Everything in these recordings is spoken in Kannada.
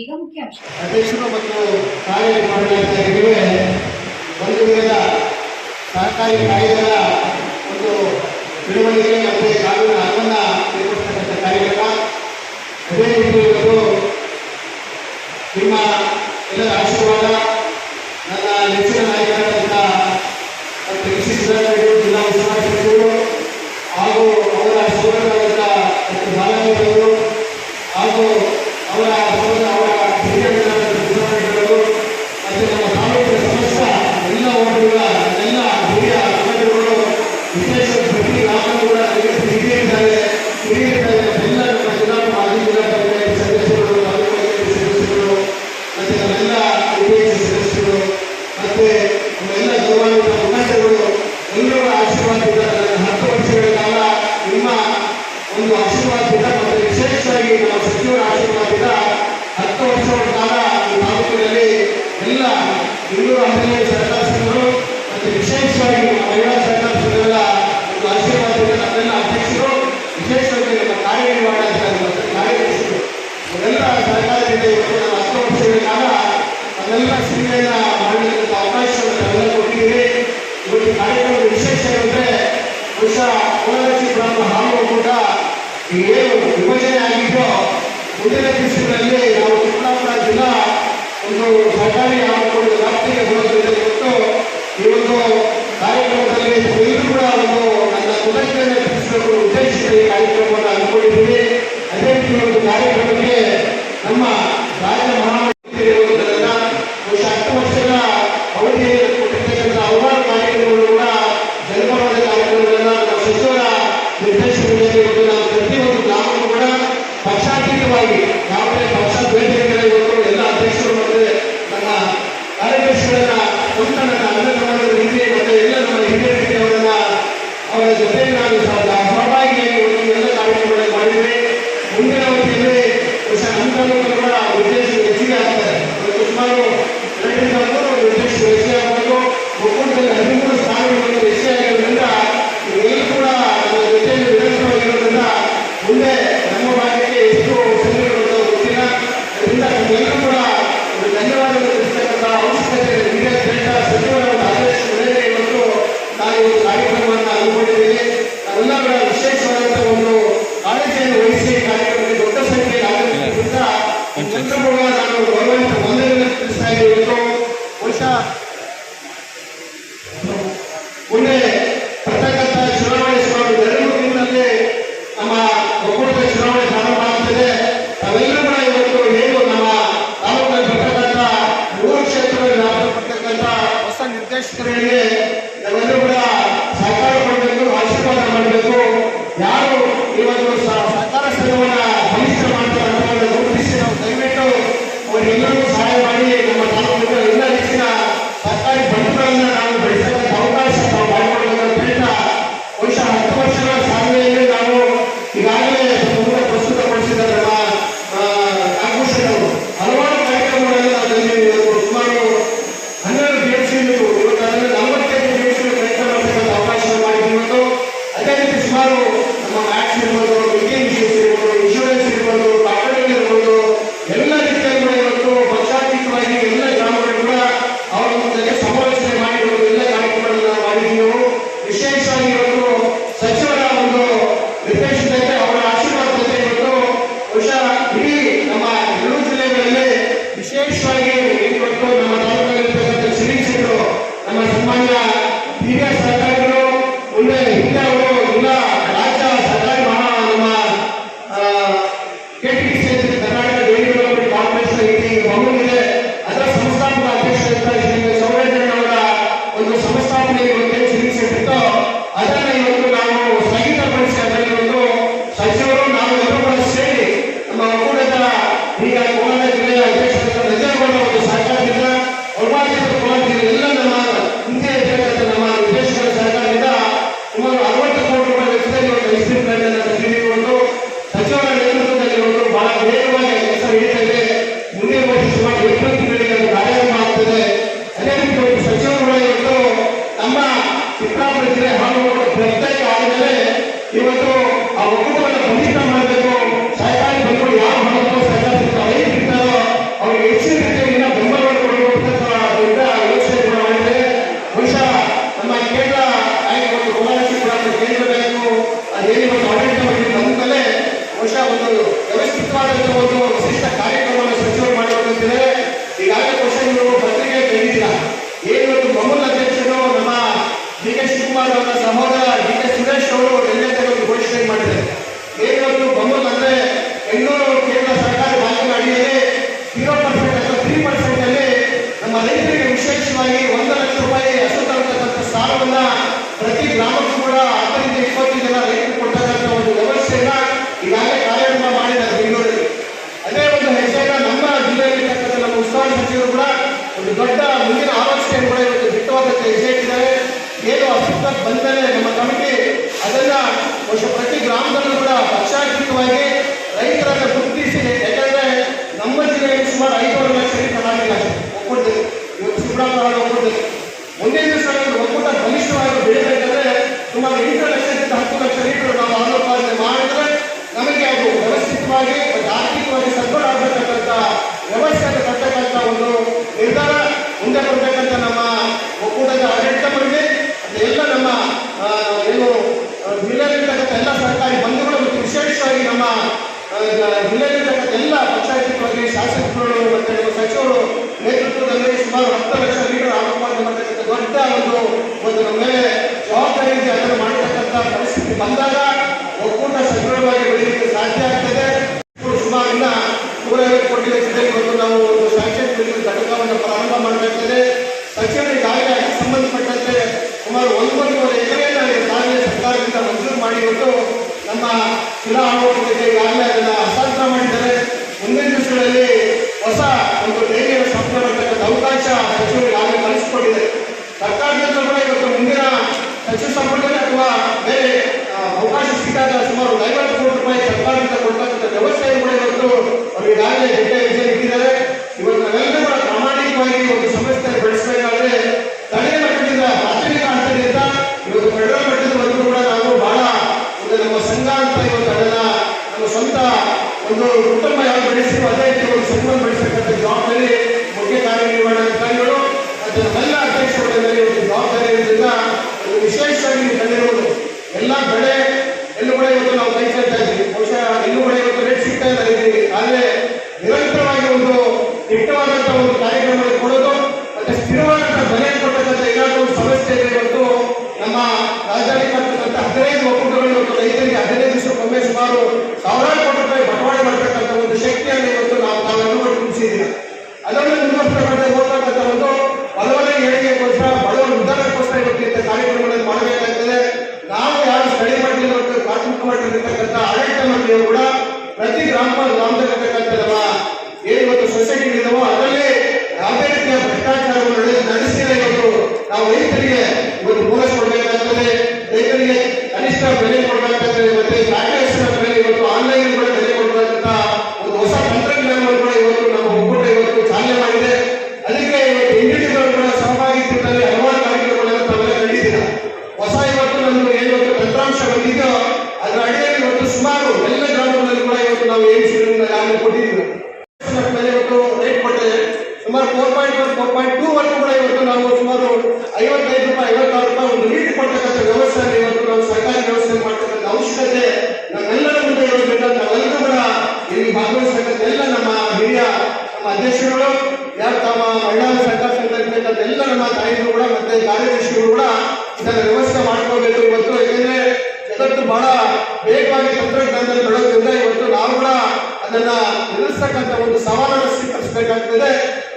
ಈಗ ಮುಖ್ಯ ಅಂಶ. ಅಧ್ಯಕ್ಷರು ಮತ್ತು ಕಾರ್ಯ ನಡುವೆ ಒಂದು ಒಂದು ಬೆಳವಣಿಗೆ ಮತ್ತು ಕಾನೂನು ಅನುಬಂಧ ಕಾರ್ಯಕ್ರಮ ಅದೇ ರೀತಿ ನಿಮ್ಮ ಏನು ವಿಭಜನೆ ಆಗಿದ್ದೋ ಮುಂದಿನ ದಿವಸಗಳಲ್ಲಿ ನಾವು ಚಿಕ್ಕಬಳ್ಳಾಪುರ ಜಿಲ್ಲಾ ಒಂದು ಸರ್ಕಾರಿ ಆವರಣಗಳು ವ್ಯಾಪ್ತಿಗೆ ಬರುತ್ತದೆ ಮತ್ತು ಈ ಒಂದು ಕಾರ್ಯಕ್ರಮದಲ್ಲಿ ಇದು ಕೂಡ ಒಂದು ನನ್ನ ಕೃತಜ್ಞತೆ ತಿಳಿಸಬೇಕು ಉದ್ದೇಶಿಸಿದ ಈ ಕಾರ್ಯಕ್ರಮವನ್ನು ಅನ್ಕೊಂಡಿದ್ದೀವಿ ಅದೇ ರೀತಿ ಒಂದು ಕಾರ್ಯಕ್ರಮಕ್ಕೆ ನಮ್ಮ ಭಾಗವಾಗಿ ಯಾವುದೇ ಪಕ್ಷ ಬೇಟೆಗಳ ಇವತ್ತು ಎಲ್ಲ ಅಧ್ಯಕ್ಷರು ಮತ್ತೆ ನಮ್ಮ ಕಾರ್ಯದರ್ಶಿಗಳನ್ನ ಒಂದು ಅನ್ನ ಮತ್ತೆ ಎಲ್ಲ ನಮ್ಮ ಹಿರಿಯ ಅವರನ್ನ ಅವರ ಜೊತೆ ನಾನು ಬಂದರೆ ನಮ್ಮ ಕಮಿಟಿ ಅದನ್ನ ವರ್ಷ ಪ್ರತಿ ಗ್ರಾಮದಲ್ಲೂ ಕೂಡ ಪಕ್ಷಾತೀತವಾಗಿ ರೈತರನ್ನ ಗುರುತಿಸಿದೆ ಯಾಕಂದ್ರೆ ನಮ್ಮ ಜಿಲ್ಲೆಯಲ್ಲಿ ಸುಮಾರು ಐದೂವರೆ ಲಕ್ಷ ಹಾಲಿಲ್ಲ ಒಕ್ಕೂಟದಲ್ಲಿ. ಇವತ್ತು ಸುಬ್ರಹ್ಮಣ್ಯ ಒಕ್ಕೂಟದಲ್ಲಿ. ಮುಂದಿನ ದಿವಸ ಒಕ್ಕೂಟ ಬಲಿಷ್ಠವಾಗಿ ಬೆಳಿಬೇಕಂದ್ರೆ ಸುಮಾರು ಎಂಟು ಲಕ್ಷದಿಂದ ಹತ್ತು ಲಕ್ಷ ಲೀಟರ್ ನಾವು ಉತ್ಪಾದನೆ ಮಾಡಿದ್ರೆ ನಮಗೆ ಅದು ವ್ಯವಸ್ಥಿತವಾಗಿ ಮತ್ತು ಆರ್ಥಿಕವಾಗಿ ಸದೃಢ ಆಗತಕ್ಕಂಥ ವ್ಯವಸ್ಥೆಯನ್ನು ಕಟ್ಟತಕ್ಕಂಥ ಒಂದು ನಿರ್ಧಾರ ಮುಂದೆ ಬರಬೇಕಂತ ನಮ್ಮ ಒಕ್ಕೂಟದ ಆಡಳಿತ ಮಂಡಳಿ ಮತ್ತು ಎಲ್ಲ ನಮ್ಮ ಆ, ಏನು ಆ, ಜಿಲ್ಲೆಯಲ್ಲಿರ್ತಕ್ಕಂಥ ಎಲ್ಲ ಸರ್ಕಾರಿ ಬಂಧುಗಳು ಮತ್ತು ವಿಶೇಷವಾಗಿ ನಮ್ಮ ಆ, ಜಿಲ್ಲೆಯಲ್ಲಿರ್ತಕ್ಕಂಥ ಎಲ್ಲ ಪಕ್ಷಾತೀತವಾಗಿ ಶಾಸಕರು ಮತ್ತು ಸಚಿವರು ನೇತೃತ್ವದಲ್ಲಿ ಸುಮಾರು ಹತ್ತು ಲಕ್ಷ ಲೀಟರ್ ಆರೋಪವನ್ನು ಮಾಡತಕ್ಕಂಥ ದೊಡ್ಡ ಒಂದು ಒಂದು ಮೇಲೆ ಜವಾಬ್ದಾರಿ ಅದನ್ನು ಮಾಡತಕ್ಕಂಥ ಪರಿಸ್ಥಿತಿ ಬಂದಾಗ ಒಕ್ಕೂಟ ಸದೃಢವಾಗಿ ಬೆಳೆಯಲಿಕ್ಕೆ ಸಾಧ್ಯ ಆಗ್ತದೆ. ಸುಮಾರು ಇನ್ನ ನೂರೈವತ್ತು ಕೋಟಿ ವೆಚ್ಚದಲ್ಲಿ ಇವತ್ತು ನಾವು ಒಂದು ಸ್ಯಾಕ್ಷನ್ ಘಟಕವನ್ನು ಪ್ರಾರಂಭ ಮಾಡಬೇಕಾಗಿದೆ. ಸಚಿವರು ಈಗಾಗಲೇ ಸಂಬಂಧಪಟ್ಟಂತೆ ಸುಮಾರು ಒಂಬತ್ತುವರೆ ಎಕರೆಯನ್ನು ಈಗಾಗಲೇ ಸರ್ಕಾರದಿಂದ ಮಂಜೂರು ಮಾಡಿ ಇವತ್ತು ನಮ್ಮ ಶಿಲಾ ಆಡಳಿತಕ್ಕೆ ಈಗಾಗಲೇ ಅದನ್ನು ಹಸ್ತಾಂತರ ಮಾಡಿದ್ದಾರೆ. ಮುಂದಿನ ದಿವಸಗಳಲ್ಲಿ ಹೊಸ ಒಂದು ಸ್ಥಾಪನೆ ಮಾಡತಕ್ಕಂಥ ಅವಕಾಶ ಸಚಿವರು ಆಗಲೇ ಕಲಿಸಿಕೊಂಡಿದೆ ಸರ್ಕಾರದಿಂದ ಕೂಡ ಇವತ್ತು ಮುಂದಿನ ಸಚಿವ ಸಂಪುಟದಲ್ಲಿ ಅಥವಾ ಬೇರೆ ಅವಕಾಶ ಸಿಕ್ಕಾಗ ಸುಮಾರು ಒಂದು ಐವತ್ತು ಕೋಟಿ ರೂಪಾಯಿ ಸರ್ಕಾರದಿಂದ ಕೊಡ್ತಕ್ಕಂಥ ವ್ಯವಸ್ಥೆಯನ್ನು ಕೂಡ ಇವತ್ತು ಅವರು ಈಗಾಗಲೇ ಹೆಜ್ಜೆ ಹೆಜ್ಜೆ ಇಟ್ಟಿದ್ದಾರೆ. ಇವತ್ತು ನಾವೆಲ್ಲರೂ ಕೂಡ ಪ್ರಾಮಾಣಿಕವಾಗಿ ಒಂದು ಸಂಸ್ಥೆಯನ್ನು ಬೆಳೆಸಬೇಕಾದ್ರೆ ಸ್ಥಳೀಯ ಮಟ್ಟದಿಂದ ಪ್ರಾಥಮಿಕ ಹಂತದಿಂದ ಇವತ್ತು ಫೆಡರಲ್ ಮಟ್ಟದವರೆಗೂ ಕೂಡ ನಾವು ಬಹಳ ಒಂದು ನಮ್ಮ ಸಂಘ ಅಂತ ಇವತ್ತು ಅದನ್ನ ನಮ್ಮ ಸ್ವಂತ ಒಂದು ಕುಟುಂಬ ಯಾರು ಬೆಳೆಸಿರೋ ಅದೇ ರೀತಿ ಒಂದು ಸಂಘವನ್ನು ಬೆಳೆಸತಕ್ಕಂಥ ಜವಾಬ್ದಾರಿ ಮುಖ್ಯ ಕಾರ್ಯನಿರ್ವಹಣಾಧಿಕಾರಿಗಳು ಮತ್ತು ನಮ್ಮೆಲ್ಲ ಅಧ್ಯಕ್ಷರುಗಳ ಮೇಲೆ ಇವತ್ತು ಜವಾಬ್ದಾರಿ ಇರೋದ್ರಿಂದ ಒಂದು ವಿಶೇಷವಾಗಿ ನೀವು ಕಂಡಿರುವುದು ಎಲ್ಲ ಬೆಳೆ ಎಲ್ಲೂ ಕೂಡ ಇವತ್ತು ನಾವು ಕೈ ಸೇರ್ತಾ ಇದ್ವಿ ಬಹುಶಃ ಎಲ್ಲೂ ಕೂಡ ಇವತ್ತು ರೇಟ್ ಸಿಗ್ತಾ ಇಲ್ಲ ರೈತರಿಗೆ ಆದರೆ ನಿರಂತರವಾಗಿ ಒಂದು ದಿಟ್ಟವಾದಂಥ ಒಂದು ಕಾರ್ಯಕ್ರಮಗಳು ಕೊಡೋದು ಮತ್ತೆ ಸ್ಥಿರವಾದಂಥ ಬೆಲೆ ಕೊಡ್ತಕ್ಕಂಥ ಏನಾದರೂ ಒಂದು ಸಮಸ್ಯೆ ಇದೆ ಇವತ್ತು ನಮ್ಮ ರಾಜಧಾನಿ ಮಾಡ್ತಕ್ಕಂಥ ಹದಿನೈದು ಒಕ್ಕೂಟಗಳು ರೈತರಿಗೆ ಹದಿನೈದು ದಿವಸಕ್ಕೊಮ್ಮೆ ಸುಮಾರು ಸಾವಿರಾರು ಕೋಟಿ ರೂಪಾಯಿ ಬಂಡವಾಳ ಮಾಡತಕ್ಕಂಥ ಒಂದು ಶಕ್ತಿಯನ್ನು ಇವತ್ತು ನಾವು ತಾವೆಲ್ಲರೂ ತುಂಬಿಸಿದ್ದೀವಿ ಅದನ್ನು ಮುಂದುವರಿಸಬೇಕಾದ್ರೆ ಹೋಗ್ತಕ್ಕಂಥ ಒಂದು ಬಲವನೆ ಏಳಿಗೆಗೋಸ್ಕರ ಬಡವರ ಉದ್ಧಾರಕ್ಕೋಸ್ಕರ ಇವತ್ತು ಇಂಥ ಕಾರ್ಯಕ್ರಮಗಳನ್ನು ಮಾಡಬೇಕಾಗ್ತದೆ. ನಾವು ಯಾರು ಸ್ಥಳೀಯ ಮಟ್ಟದಲ್ಲಿ ಪ್ರಾಥಮಿಕ ಮಟ್ಟದಲ್ಲಿರ್ತಕ್ಕಂಥ ಆಡಳಿತ ಮಂಡಳಿಯವರು ಕೂಡ ಪ್ರತಿ ಗ್ರಾಮ ಗ್ರಾಮದಲ್ಲಿರ್ತಕ್ಕಂಥ ನಮ್ಮ ಏನು ಇವತ್ತು ಸೊಸೈಟಿಗಳಿದಾವೋ ಅದರಲ್ಲಿ ಯಾವುದೇ ರೀತಿಯ ಭ್ರಷ್ಟಾಚಾರವನ್ನು ನಡೆಸಿ ನಡೆಸಿದ ಇವತ್ತು ನಾವು ರೈತರಿಗೆ ಇವತ್ತು ಆನ್ಲೈನ್ ಕೂಡ ಬೆಲೆ ಕೊಡಬೇಕಂತ ಒಂದು ಹೊಸ ತಂತ್ರಜ್ಞಾನವನ್ನು ಕೂಡ ಇವತ್ತು ನಮ್ಮ ಒಕ್ಕೂಟ ಇವತ್ತು ಚಾಲನೆ ಮಾಡಿದೆ ಅದಕ್ಕೆ ಇವತ್ತು ಇಂಡಿವಿಜುವಲ್ ಕೂಡ ಸಹಭಾಗಿತ್ವದಲ್ಲಿ ಹಲವಾರು ಕಾರ್ಯಕ್ರಮಗಳನ್ನು ತಾವೆಲ್ಲ ಕಂಡಿದ್ದೀರಾ ಹೊಸ ಇವತ್ತು ನಮ್ದು ಏನು ಇವತ್ತು ತಂತ್ರಾಂಶ ಬಂದಿದೆಯೋ ಅದರ ಅಡಿಯಲ್ಲಿ ಇವತ್ತು ಸುಮಾರು ಎಲ್ಲ ಗ್ರಾಮಗಳಲ್ಲಿ ಕೂಡ ಇವತ್ತು ನಾವು ಏಮ್ಸ್ಗಳನ್ನು ಯಾರು ಕೊಟ್ಟಿದ್ದೀವಿ ಮೇಲೆ ಇವತ್ತು ರೇಟ್ ಕೊಟ್ಟಿದೆ ಸುಮಾರು four point one four point two ವರೆಗೂ ಕೂಡ ಇವತ್ತು ನಾವು ಸುಮಾರು ಐವತ್ತೈದು ರೂಪಾಯಿ ಐವತ್ತಾರು ರೂಪಾಯಿ ಒಂದು ಲೀಟರ್ ಕೊಡ್ತಕ್ಕಂಥ ವ್ಯವಸ್ಥೆಯನ್ನು ಇವತ್ತು ನಾವು ಸರ್ಕಾರಿ ವ್ಯವಸ್ಥೆ ಮಾಡ್ತಕ್ಕಂಥ ಅವಶ್ಯಕತೆ ನಮ್ಮೆಲ್ಲರ ಮುಂದೆ ಇರಬೇಕಂತ ನಾವೆಲ್ಲರೂ ಕೂಡ ಇಲ್ಲಿ ಭಾಗವಹಿಸ್ತಕ್ಕಂಥ ಎಲ್ಲ ನಮ್ಮ ಹಿರಿಯ ನಮ್ಮ ಅಧ್ಯಕ್ಷರುಗಳು ಯಾರು ತಮ್ಮ ಮಹಿಳಾ ಸರ್ಕಾರ ಸಂಘಟನೆ ಎಲ್ಲ ನಮ್ಮ ತಾಯಿಗಳು ಕೂಡ ಮತ್ತೆ ಕಾರ್ಯದರ್ಶಿಗಳು ಕೂಡ ಇದನ್ನ ವ್ಯವಸ್ಥೆ ಮಾಡ್ಕೋಬೇಕು ಇವತ್ತು ಯಾಕೆಂದ್ರೆ ಜಗತ್ತು ಬಹಳ ವೇಗವಾಗಿ ತಂತ್ರಜ್ಞಾನದಲ್ಲಿ ಬೆಳೋದ್ರಿಂದ ಇವತ್ತು ನಾವು ಕೂಡ ಅದನ್ನ ಎದುರಿಸ್ತಕ್ಕಂಥ ಒಂದು ಸವಾಲನ್ನು ಸ್ವೀಕರಿಸಬೇಕಾಗ್ತದೆ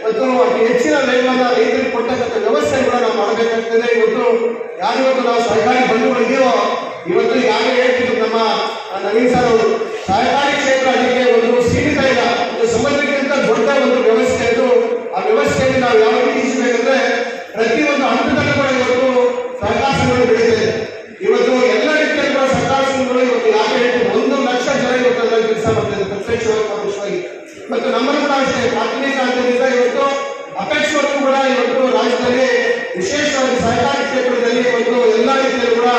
ಮತ್ತು ಅತಿ ಹೆಚ್ಚಿನ ವೇಗವನ್ನು ರೈತರಿಗೆ ಕೊಡ್ತಕ್ಕಂಥ ವ್ಯವಸ್ಥೆ ಕೂಡ ನಾವು ಮಾಡಬೇಕಾಗ್ತದೆ ಇವತ್ತು ಯಾರು ಇವತ್ತು ನಾವು ಸರ್ಕಾರಿ ಬಂಧುಗಳಿದೆಯೋ ಇವತ್ತು ಯಾರು ಹೇಳ್ತಿದ್ರು ನಮ್ಮ ಆ, ನವೀನ್ ಸರ್ ಅವರು ಸಹಕಾರಿ ಕ್ಷೇತ್ರ ಅದಕ್ಕೆ ಒಂದು ಸೀಮಿತ ಇಲ್ಲ ಒಂದು ಸಮುದ್ರಕ್ಕಿಂತ ದೊಡ್ಡ ಒಂದು ವ್ಯವಸ್ಥೆ ಅದು ಆ ವ್ಯವಸ್ಥೆಯಲ್ಲಿ ನಾವು ಯಾವ ರೀತಿ ಇರಿಸಬೇಕಂದ್ರೆ ಪ್ರತಿಯೊಂದು ಹಂತದಲ್ಲೂ ಕೂಡ ಇವತ್ತು ಸಹಕಾರ ಸಂಘಗಳು ಬೆಳೀತಾ ಇದೆ ಇವತ್ತು ಎಲ್ಲ ರೀತಿಯಲ್ಲಿ ಕೂಡ ಸರ್ಕಾರ ಸಂಘಗಳು ಇವತ್ತು ಯಾಕೆ ಹೇಳ್ತೀವಿ ಒಂದು ಲಕ್ಷ ಜನ ಇವತ್ತು ಅದರಲ್ಲಿ ಕೆಲಸ ಮಾಡ್ತಾರೆ ಪ್ರತ್ಯಕ್ಷವಾಗಿ ಪರೋಕ್ಷವಾಗಿ ಮತ್ತು ನಮ್ಮನ್ನು ಕೂಡ ಅಷ್ಟೇ ಪ್ರಾಥಮಿಕ ಹಂತದಿಂದ ಇವತ್ತು ಅಪೇಕ್ಷೆಯನ್ನು ಕೂಡ ಇವತ್ತು ರಾಜ್ಯದಲ್ಲಿ ವಿಶೇಷವಾಗಿ ಸಹಕಾರಿ ಕ್ಷೇತ್ರದಲ್ಲಿ ಇವತ್ತು ಎಲ್ಲ ರೀತಿಯಲ್ಲೂ ಕೂಡ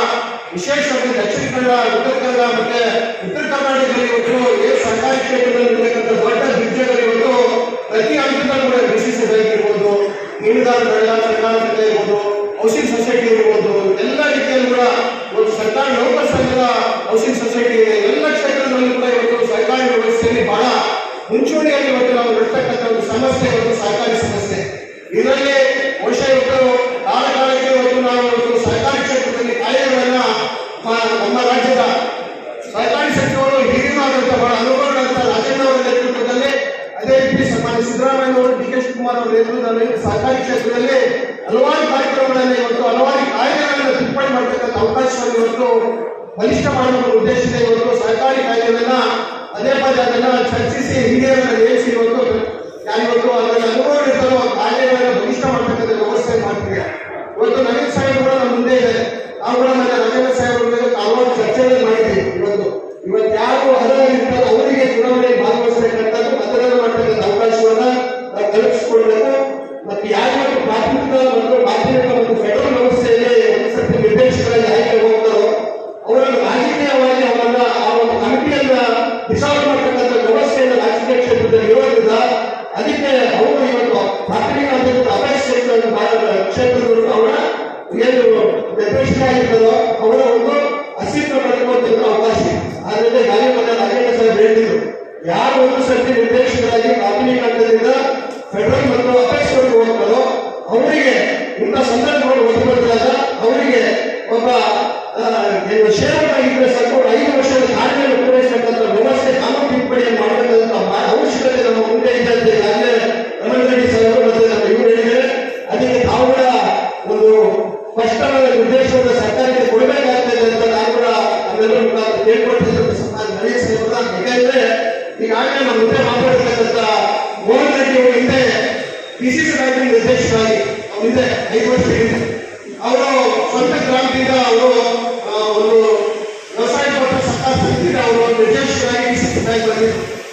ವಿಶೇಷವಾಗಿ ದಕ್ಷಿಣ ಕನ್ನಡ ಉತ್ತರ ಕನ್ನಡ ಮತ್ತೆ ಉತ್ತರ ಕರ್ನಾಟಕದಲ್ಲಿ ಇವತ್ತು ಏನು ಸರ್ಕಾರಿ ಕ್ಷೇತ್ರದಲ್ಲಿ ಇರತಕ್ಕಂಥ ದೊಡ್ಡ ದಿಗ್ಗಜಗಳು ಇವತ್ತು ಪ್ರತಿ ಹಂತದಲ್ಲೂ ಕೂಡ ಇರ್ಬೋದು ಮೀನುಗಾರ ಬೆಳೆಗಾರ ಸರ್ಕಾರ ಇರ್ಬೋದು ಹೌಸಿಂಗ್ ಸೊಸೈಟಿ ಇರ್ಬೋದು, ಎಲ್ಲ ಕೂಡ ಒಂದು ಸರ್ಕಾರ ನೌಕರ ಸಂಘದ ಹೌಸಿಂಗ್ ಎಲ್ಲ ಕ್ಷೇತ್ರದಲ್ಲೂ ಕೂಡ ಇವತ್ತು ಸರ್ಕಾರಿ ವ್ಯವಸ್ಥೆಯಲ್ಲಿ ಬಹಳ ಮುಂಚೂಣಿಯಲ್ಲಿ ಇವತ್ತು ನಾವು ನಡ್ತಕ್ಕಂಥ ಒಂದು ಸಮಸ್ಯೆ ಇವತ್ತು ಸಹಕಾರಿ ಸಮಸ್ಯೆ. ಅದೇ ರೀತಿ ಸನ್ಮಾನ್ಯ ಸಿದ್ದರಾಮಯ್ಯ ಅವರು, ಡಿ ಕೆ ಶಿವಕುಮಾರ್ ಅವರ ನೇತೃತ್ವದಲ್ಲಿ ಸಹಕಾರಿ ಕ್ಷೇತ್ರದಲ್ಲಿ ಹಲವಾರು ಕಾರ್ಯಕ್ರಮಗಳನ್ನು ಇವತ್ತು ಹಲವಾರು ಕಾಯ್ದೆಗಳನ್ನು ತಿದ್ದುಪಡಿ ಮಾಡತಕ್ಕಂಥ ಅವಕಾಶವನ್ನು ಇವತ್ತು ಬಲಿಷ್ಠ ಮಾಡುವ ಉದ್ದೇಶದಿಂದ ಇವತ್ತು ಸರ್ಕಾರಿ ಕಾಯ್ದೆಗಳನ್ನ ಅದೇ ಪದೇ ಅದನ್ನ ಚರ್ಚಿಸಿ ಹಿರಿಯರನ್ನ ನೇಮಿಸಿ ಇವತ್ತು ಯಾರಿವತ್ತು ಅದರ ಅನುಭವ ಇರ್ತದೋ ಕಾಯ್ದೆಗಳನ್ನ ಬಲಿಷ್ಠ ಮಾಡತಕ್ಕಂಥ ವ್ಯವಸ್ಥೆ ಮಾಡ್ತೀವಿ ಇವತ್ತು ನವೀನ್ ಸಾಹೇಬ್ ಕೂಡ ನಮ್ಮ ಮುಂದೆ ಇದೆ. ನಾವು ಕೂಡ ನನ್ನ ನವೀನ ಸಾಹೇಬ್ ಕಾಲವಾರು ಚರ್ಚೆಯನ್ನು ಮಾಡಿದ್ದೀವಿ ಇವತ್ತು. ಇವತ್ತು ಯಾರು ಅರ್ಹರಿರ್ತಾರೆ ಅವರಿಗೆ ಚುನಾವಣೆ ಭಾಗವಹಿಸತಕ್ಕಂಥದ್ದು ಮತದಾನ ಮಾಡ್ತಕ್ಕಂಥ ಅವಕಾಶವನ್ನ ನಾವು ಕಲ್ಪಿಸಿಕೊಡ್ಬೇಕು. ಮತ್ತು ಯಾರ್ಯಾರು ಪ್ರಾಥಮಿಕ ಮತ್ತು ಮಾಧ್ಯಮಿಕ ಮತ್ತು ಫೆಡರಲ್ ವ್ಯವಸ್ಥೆಯಲ್ಲಿ ಒಂದು ನಿರ್ದೇಶಕರಾಗಿ ಆಯ್ಕೆ ಹೋಗ್ತಾರೋ ಅವರನ್ನು ರಾಜಕೀಯವಾಗಿ ಇಂಥ ಸಂದರ್ಭಗಳು ಒತ್ತು ಅವರಿಗೆ ಒಬ್ಬ ಶೇರ್ ಇದ್ರೆ ಸಾಕು ಐದು ವರ್ಷ ಸ್ವಂತ ಗ್ರಾಮದಿಂದ ಅವರು ಒಂದು ವ್ಯವಸಾಯ ಮತ್ತು ಸರ್ಕಾರ ಸಮಿತಿಯಿಂದ ಅವರು ನಿರ್ದೇಶಕರಾಗಿ ಸಿಕ್ಕಿದ್ದಾರೆ.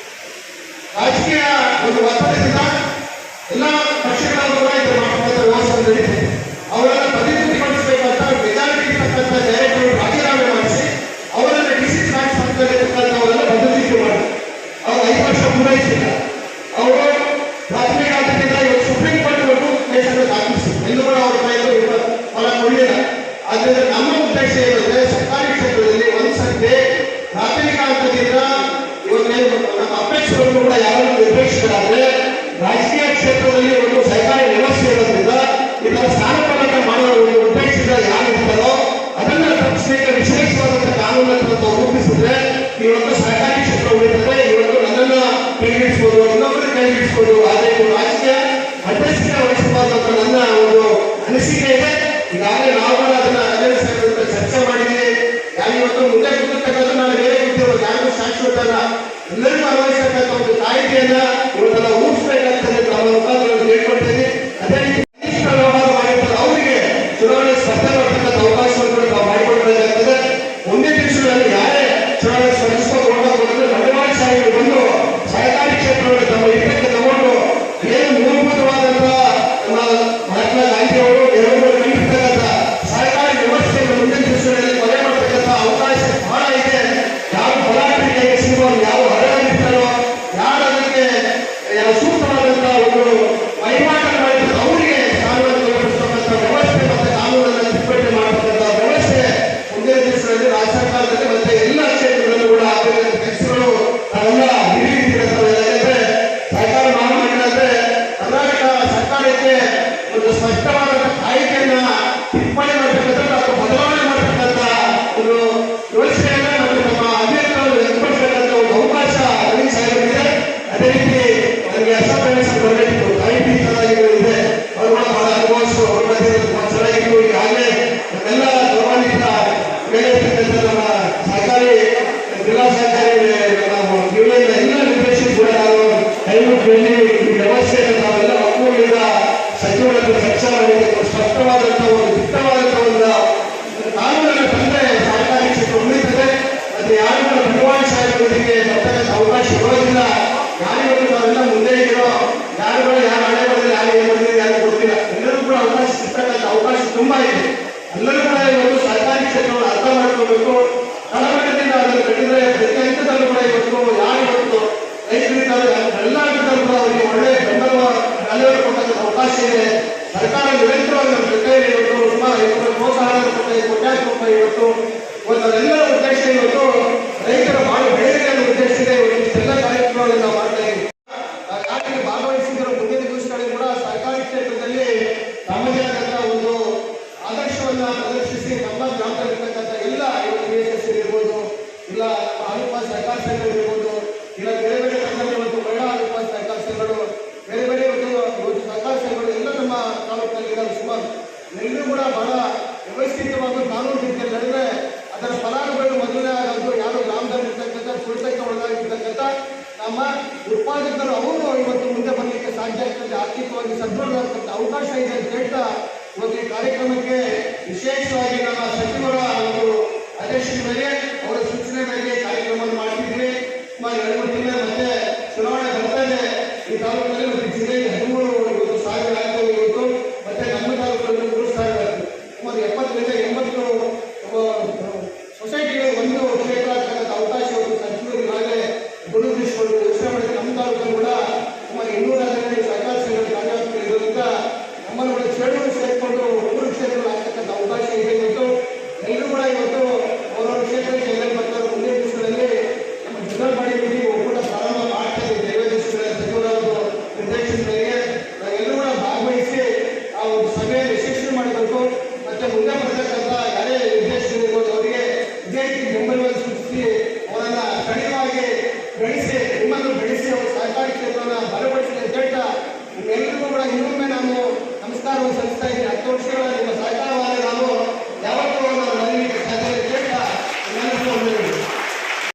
ಇವತ್ತಲ್ಲ ಎಲ್ಲರಿಗೂ ಅನ್ವಯಿಸತಕ್ಕಂಥ ಒಂದು ಕಾಯ್ದೆಯನ್ನ ಇವತ್ತೆಲ್ಲ ರೂಪಿಸಬೇಕಂತ ನಮ್ಮ ಮುಖಾಂತರ ಅದೇ ರೀತಿ ನಮ್ಮ ಸಚಿವರ ಒಂದು ಆದೇಶದ ಮೇಲೆ ಅವರ ಸೂಚನೆ ಮೇರೆಗೆ